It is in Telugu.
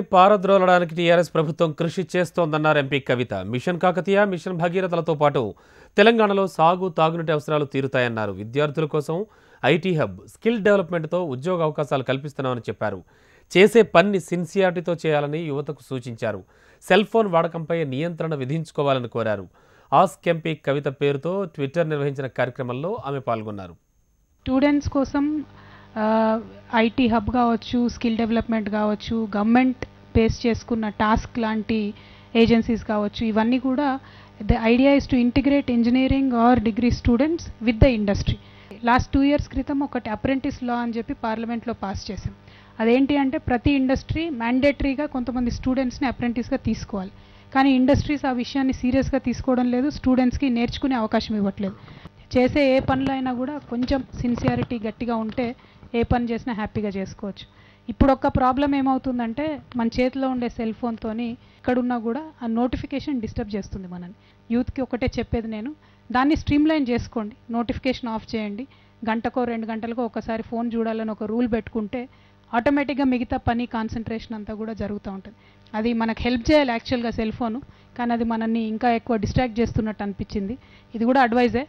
పారద్రోలడానికి టీఆర్ఎస్ ప్రభుత్వం కృషి చేస్తోందన్నారు MP Kavitha. Mission Kakatiya mission భగీరథలతో పాటు తెలంగాణలో సాగు తాగునీటి అవసరాలు తీరుతాయన్నారు. విద్యార్థుల కోసం ఐటీ హబ్ స్కిల్ డెవలప్మెంట్తో ఉద్యోగ అవకాశాలు కల్పిస్తున్నామని చెప్పారు. చేసే పనిని సిన్సియారిటీతో చేయాలని యువతకు సూచించారు. సెల్ ఫోన్ వాడకంపై నియంత్రణ విధించుకోవాలని కోరారు. ఆస్క్ ఎంపీ కవిత పేరుతో ట్విట్టర్ నిర్వహించిన కార్యక్రమంలో ఆమె పాల్గొన్నారు. స్టూడెంట్స్ కోసం ఐటీ హబ్ కావచ్చు స్కిల్ డెవలప్మెంట్ కావచ్చు గవర్నమెంట్ బేస్ చేసుకున్న టాస్క్ లాంటి ఏజెన్సీస్ కావచ్చు ఇవన్నీ కూడా the idea is to integrate engineering or degree students with the industry. Last two years క్రితం ఒకటి అప్రెంటిస్ లా అని చెప్పి పార్లమెంట్లో పాస్ చేసాం అదేంటి అంటే ప్రతి ఇండస్ట్రీ మ్యాండేటరీగా కొంతమంది స్టూడెంట్స్ని అప్రెంటిస్గా తీసుకోవాలి. కానీ ఇండస్ట్రీస్ ఆ విషయాన్ని సీరియస్గా తీసుకోవడం లేదు స్టూడెంట్స్కి నేర్చుకునే అవకాశం ఇవ్వట్లేదు. చేసే ఏ పనులైనా కూడా కొంచెం సిన్సియారిటీ గట్టిగా ఉంటే ఏ పని చేసినా హ్యాపీగా చేసుకోవచ్చు. ఇప్పుడు ఒక ప్రాబ్లం ఏమవుతుందంటే మన చేతిలో ఉండే సెల్ ఫోన్తోని ఎక్కడున్నా కూడా ఆ నోటిఫికేషన్ డిస్టర్బ్ చేస్తుంది మనని యూత్కి ఒకటే చెప్పేది నేను దాన్ని స్ట్రీమ్లైన్ చేసుకోండి. నోటిఫికేషన్ ఆఫ్ చేయండి. గంటకో రెండు గంటలకో ఒకసారి ఫోన్ చూడాలని ఒక రూల్ పెట్టుకుంటే ఆటోమేటిక్గా మిగతా పని కాన్సన్ట్రేషన్ అంతా కూడా జరుగుతూ ఉంటుంది. అది మనకు హెల్ప్ చేయాలి యాక్చువల్గా సెల్ ఫోను కానీ అది మనల్ని ఇంకా ఎక్కువ డిస్ట్రాక్ట్ చేస్తున్నట్టు అనిపించింది. ఇది కూడా అడ్వైజే.